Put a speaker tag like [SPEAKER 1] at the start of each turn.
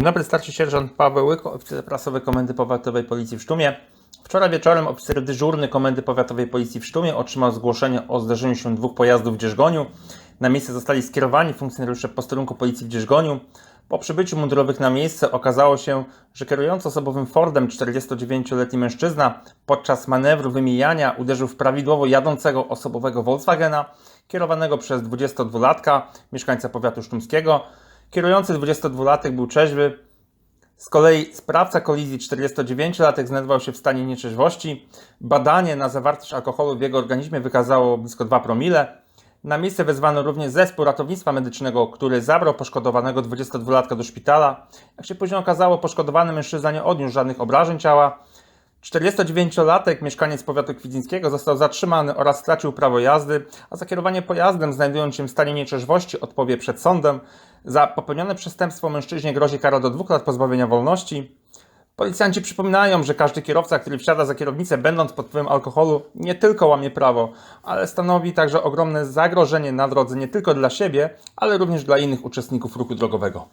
[SPEAKER 1] Dzień dobry, starszy sierżant Paweł Łyko, oficer prasowy Komendy Powiatowej Policji w Sztumie. Wczoraj wieczorem oficer dyżurny Komendy Powiatowej Policji w Sztumie otrzymał zgłoszenie o zdarzeniu się dwóch pojazdów w Dzierżgoniu. Na miejsce zostali skierowani funkcjonariusze posterunku Policji w Dzierżgoniu. Po przybyciu mundurowych na miejsce okazało się, że kierujący osobowym Fordem 49-letni mężczyzna podczas manewru wymijania uderzył w prawidłowo jadącego osobowego Volkswagena kierowanego przez 22-latka, mieszkańca powiatu sztumskiego. Kierujący 22-latek był trzeźwy, z kolei sprawca kolizji 49-latek znajdował się w stanie nieczeźwości. Badanie na zawartość alkoholu w jego organizmie wykazało blisko 2 promile. Na miejsce wezwano również zespół ratownictwa medycznego, który zabrał poszkodowanego 22-latka do szpitala. Jak się później okazało, poszkodowany mężczyzna nie odniósł żadnych obrażeń ciała. 49-latek, mieszkaniec powiatu kwidzińskiego, został zatrzymany oraz stracił prawo jazdy, a za kierowanie pojazdem znajdując się w stanie nieczeźwości odpowie przed sądem. Za popełnione przestępstwo mężczyźnie grozi kara do dwóch lat pozbawienia wolności. Policjanci przypominają, że każdy kierowca, który wsiada za kierownicę będąc pod wpływem alkoholu, nie tylko łamie prawo, ale stanowi także ogromne zagrożenie na drodze nie tylko dla siebie, ale również dla innych uczestników ruchu drogowego.